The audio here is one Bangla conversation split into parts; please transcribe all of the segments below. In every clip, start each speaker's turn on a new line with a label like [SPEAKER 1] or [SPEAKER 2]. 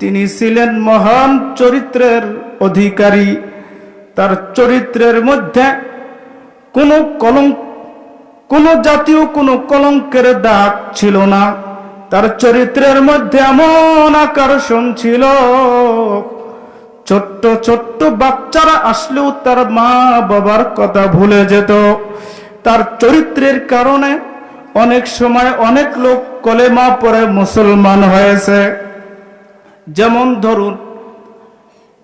[SPEAKER 1] তিনি ছিলেন মহান চরিত্রের অধিকারী। তার চরিত্রের মধ্যে কোনো কলঙ্ক, কোনো জাতীয় কোনো কলঙ্কের দাগ ছিল না। তার চরিত্রের মধ্যে এমন আকর্ষণ ছিল, ছোট্ট ছোট্ট বাচ্চারা আসলেও তার মা বাবার কথা ভুলে যেত। তার চরিত্রের কারণে অনেক সময় অনেক লোক কলেমা পরে মুসলমান হয়েছে। যেমন ধরুন,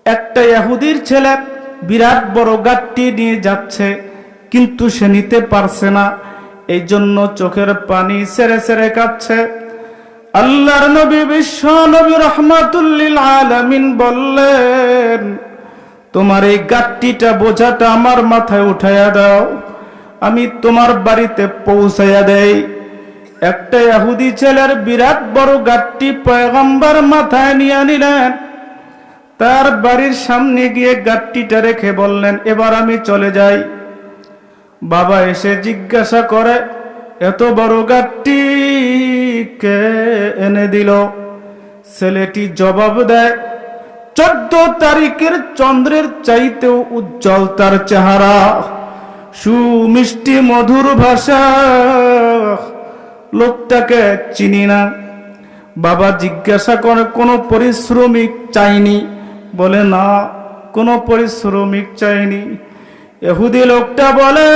[SPEAKER 1] একটা ইহুদির ছেলে বিরাট বড় গাঠটি নিয়ে যাচ্ছে, কিন্তু সে নিতে পারছে না। এই জন্য চোখের পানি সেরে সেরে কাচ্ছে আল্লাহর নবী, বিশ্ব নবী রহমাতুল্লিল আলামিন বললেন, তোমার এই গাঠটিটা বোঝাটা আমার মাথায় উঠাইয়া দাও। আমি তোমার বাড়িতে পৌঁছাইয়া দেই। একটা ইহুদি ছেলের বিরাট বড় গাঠটি পয়গম্বর মাথায় নিয়ে নিলেন। তার বাড়ির সামনে গিয়ে গাঠটিটা রেখে বললেন, এবার আমি চলে যাই। বাবা এসে জিজ্ঞাসা করে, এত বড় গাঠটি কে এনে দিল? ছেলেটি জবাব দেয়, চোদ্দ তারিখের চন্দ্রের চাইতেও উজ্জ্বল তার চেহারা। সুমিষ্টি মধুর ভাষা। লোকটাকে চিনি না। বাবা জিজ্ঞাসা করে, কোনো পরিশ্রমিক চাইনি? বলে, না, কোনো পরিশ্রমিক চাইনি। এহুদি লোকটা বলে,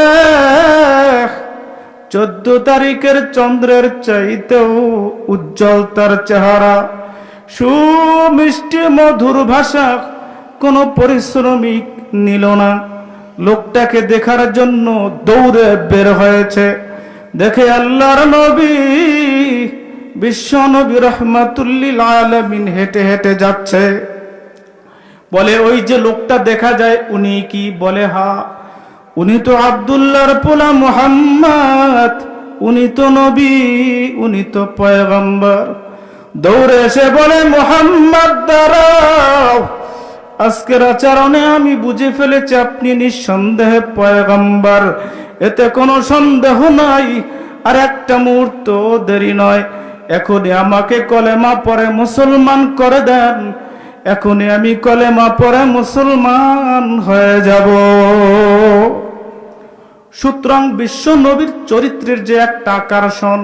[SPEAKER 1] চোদ্দ তারিখের চন্দ্রের চাইতেও উজ্জ্বল তার চেহারা। সুমিষ্টি মধুর ভাষা, কোনো পরিশ্রমিক নিল না। লোকটাকে দেখার জন্য দৌড়ে বের হয়েছে। দেখে আল্লাহর নবী বিশ্ব নবী রহমাতুল্লিল আলমিন হেঁটে হেঁটে যাচ্ছে। বলে, ওই যে লোকটা দেখা যায়, উনি কি? বলে, হা, উনি তো আবদুল্লাহর পোলা মুহাম্মদ, উনি তো নবী, উনি তো পয়গম্বর। দৌড়ে এসে বলে, মোহাম্মদ, দাঁড়াও। আজকের আচরণে আমি বুঝে ফেলেছি, আপনি নিঃসন্দেহে পয়গম্বর। এতে কোনো সন্দেহ নাই, আর একটা মুহূর্ত দেরি নয়। এখনই আমাকে কলেমা পরে মুসলমান করে দেন। এখনই আমি কলেমা পরে মুসলমান হয়ে যাব। সুতরাং বিশ্ব নবীর চরিত্রের যে একটা আকর্ষণ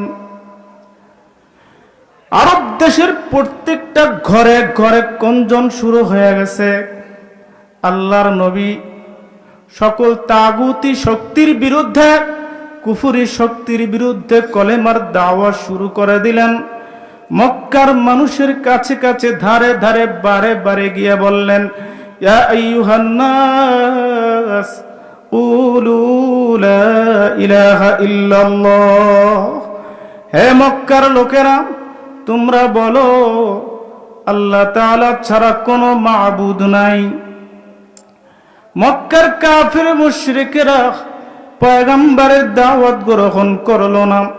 [SPEAKER 1] আরব দেশের প্রত্যেকটা ঘরে ঘরে কঞ্জন শুরু হয়ে গেছে। আল্লাহর নবী সকল তাগুতি শক্তির বিরুদ্ধে, কুফুরি শক্তির বিরুদ্ধে কলেমার দাওয়া শুরু করে দিলেন। মক্কার মানুষের কাছে কাছে ধারে ধারে বারে বারে গিয়ে বললেন হে মক্কার লোকেরা তোমরা বলো, আল্লাহ তাআলা ছাড়া কোনো মাবুদ নাই। মক্কার কাফির মুশরিকেরা পয়গম্বরের দাওয়াত গ্রহণ করল না।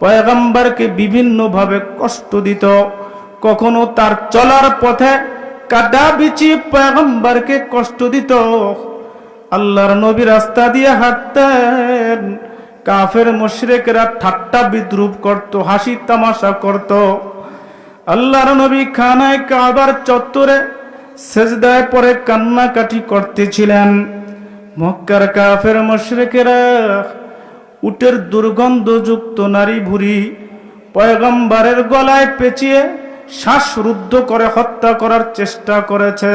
[SPEAKER 1] পয়গম্বরকে বিভিন্নভাবে কষ্ট দিত। কখনো তার চলার পথে কাদা বিচি পয়গম্বরকে কষ্ট দিত। আল্লাহর নবী রাস্তা দিয়ে হাঁটতেন। কাফের মুশরিকরা ঠাট্টা বিদ্রুপ করত, হাসি তামাশা করত। আল্লাহর নবী খানায় কাবার চত্বরে সেজদায় পরে কান্নাকাটি করতেছিলেন। মক্কার কাফের মুশরিকেরা উটের দুর্গন্ধযুক্ত নারী ভুরি পয়গম্বরের গলায় পেঁচিয়ে শ্বাসরুদ্ধ করে হত্যা করার চেষ্টা করেছে।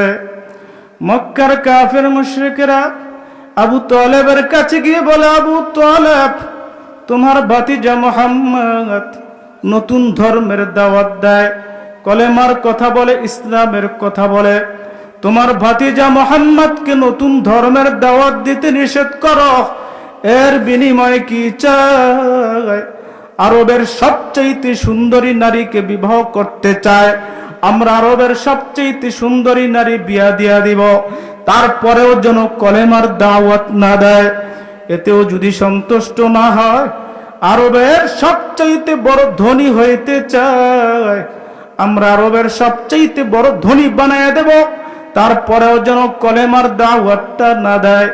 [SPEAKER 1] মক্কার কাফের মুশরিকেরা আবু তলেবের কাছে গিয়ে বলে, আবু তলেব, তোমার ভাতিজা মোহাম্মদ নতুন ধর্মের দাওয়াত দেয়, কলেমার কথা বলে, ইসলামের কথা বলে। তোমার ভাতিজা মোহাম্মদকে নতুন ধর্মের দাওয়াত দিতে নিষেধ করো। এর বিনিময়ে কি চায়? আরবের সবচেয়ে সুন্দরী নারীকে বিবাহ করতে চায়। আমরা আরবের সবচেয়ে সুন্দরী নারী বিয়া দিয়া দিব। তারপরেও যেন কলেমার দাওয়াত না দেয়, এতেও যদি সন্তুষ্ট না হয়, আরবের সবচাইতে বড় ধনী হইতে চায়। আমরা আরবের সবচাইতে বড় ধনী বানায় দেব, তারপরেও যেন কলেমার দাওয়াতটা না দেয়।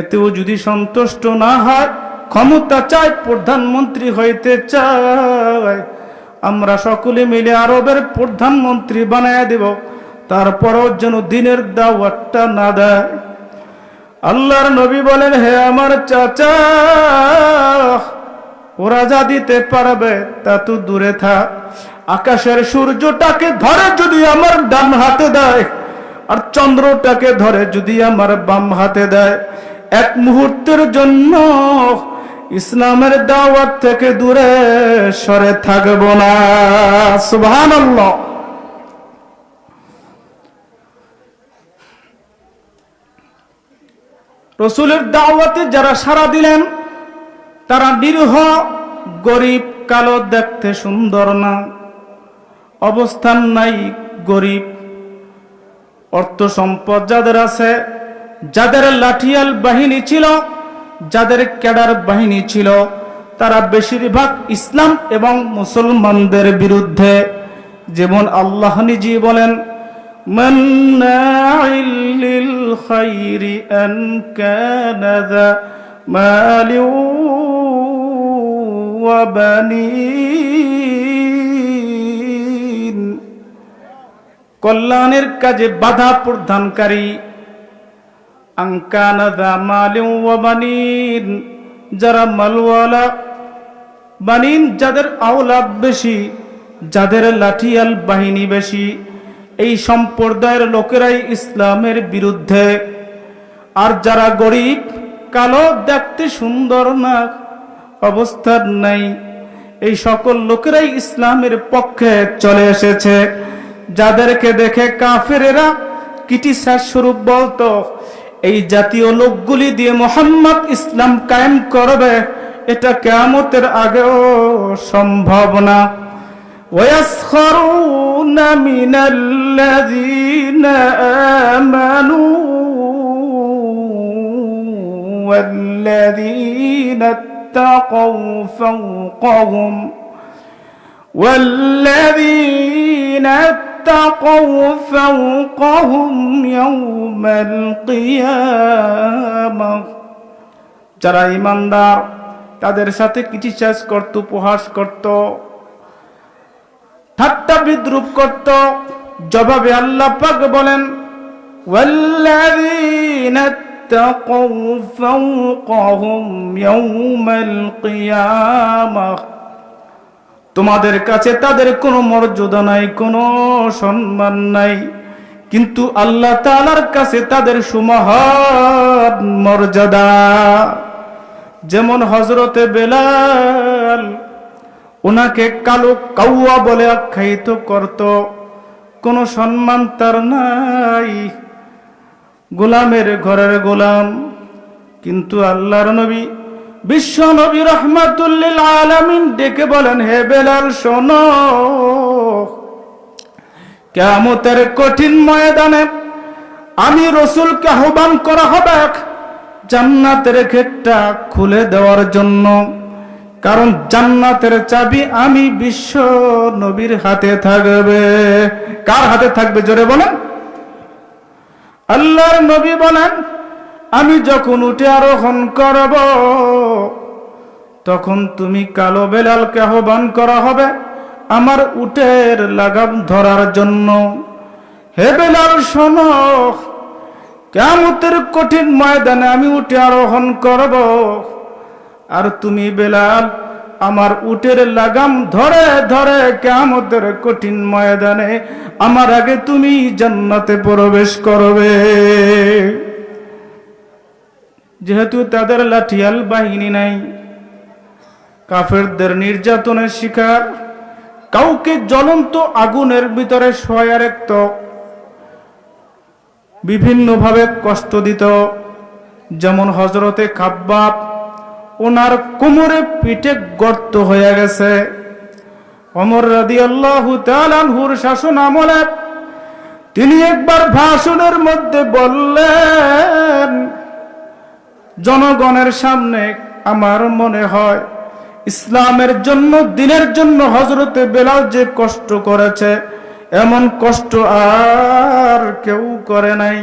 [SPEAKER 1] এতেও যদি সন্তুষ্ট না হয়, ক্ষমতা চায় প্রধানমন্ত্রী হইতে চায়। আমরা সকলে মিলে আরবের প্রধানমন্ত্রী বানায় দেব। তারপরও যেন দিনের দাওয়াতটা না দেয়। আল্লাহর নবী বলেন, হে আমার চাচা, ওরা যা দিতে পারবে তা তো দূরে থাক। আকাশের সূর্যটাকে ধরে যদি আমার ডান হাতে দেয়, আর চন্দ্রটাকে ধরে যদি আমার বাম হাতে দেয়। এক মুহূর্তের জন্য ইসলামের দাওয়াত থেকে দূরে সরে থাকব না। সুবহানাল্লাহ। রসুলের দাওয়াতে যারা সারা দিলেন, তারা নিরীহ, গরিব, কালো, দেখতে সুন্দর না। অবস্থান নাই গরিব। অর্থ সম্পদ যাদের আছে, যাদের লাঠিয়াল বাহিনী ছিল, যাদের ক্যাডার বাহিনী ছিল, তারা বেশিরভাগ ইসলাম এবং মুসলমানদের বিরুদ্ধে। যেমন আল্লাহ নিজে বলেন مناع للخير أن كان ذا مال وبنين কল্যাণের কাজে বাধা প্রদানকারী আঙ্কানাদা মালিউ ওয়াবানিন যারা মালওয়ালা বানিন যাদের আওলাদ বেশি যাদের লাঠিয়াল বাহিনী বেশি এই সম্প্রদায়ের লোকেরাই ইসলামের বিরুদ্ধে। আর যারা গরিব, কালো, দেখতে সুন্দর না, অবস্থার নাই। এই সকল লোকেরাই ইসলামের পক্ষে চলে এসেছে। যাদেরকে দেখে কাফেরেরা কিটিসার স্বরূপ বলতো, এই জাতীয় লোকগুলি দিয়ে মোহাম্মদ ইসলাম কায়েম করবে, এটা কেয়ামতের আগেও সম্ভব না। ويسخرون من الذين آمنوا والذين اتقوا فوقهم والذين اتقوا فوقهم يوم القيامة যারা ইমানদার তাদের সাথে ক্রিটিসাইজ করত উপহাস করত ঠাট্টা বিদ্রুপ করত জবাবে আল্লাহ পাক বলেন والذين اتقوا فوقهم يوم القيامة তোমাদের কাছে তাদের কোনো মর্যাদা নাই কোনো সম্মান নাই কিন্তু আল্লাহ তাআলার কাছে তাদের সুমহান মর্যাদা যেমন হজরতে বেলাল ওনাকে কালো কাউয়া বলে আখ্যায়িত করত। কোনো সম্মান তার নাই। গোলামের ঘরের গোলাম। কিন্তু আল্লাহর নবী, বিশ্ব নবী রহমাতুল্লিল আলামিন ডেকে বলেন, হে বেলাল, শোনো। কেমতের কঠিন ময়দানে আমি রসুলকে আহ্বান করা হবে জান্নাতের গেটটা খুলে দেওয়ার জন্য। কারণ জান্নাতের চাবি আমি বিশ্ব নবীর হাতে থাকবে। কার হাতে থাকবে জোরে বলেন? আল্লাহর নবী বলেন, আমি যখন উঠে আরোহণ করব, তখন তুমি কালো বেলালকে আহ্বান করা হবে আমার উটের লাগাম ধরার জন্য। হে বেলাল, শোনো কেমতের কঠিন ময়দানে আমি উঠে আরোহণ করব। আর তুমি বেলাল, আমার উটের লাগাম ধরে ধরে কেমতের কঠিন ময়দানে আমার আগে তুমি জান্নাতে প্রবেশ করবে। যেহেতু তাদের লাঠিয়াল বাহিনী নাই, কাফেরদের নির্যাতনের শিকার, কাউকে জ্বলন্ত আগুনের ভিতরে শোয়া বিভিন্নভাবে কষ্ট দিত, যেমন হজরতে খাব্বাব ওনার কোমরে পিঠে গর্ত হয়ে গেছে। অমর রাদি আল্লাহ তালানহুর শাসন আমলে তিনি একবার ভাষণের মধ্যে বললেন, জনগণের সামনে আমার মনে হয় ইসলামের জন্য, দিনের জন্য হজরতে বেলাল যে কষ্ট করেছে, এমন কষ্ট আর কেউ করে নাই।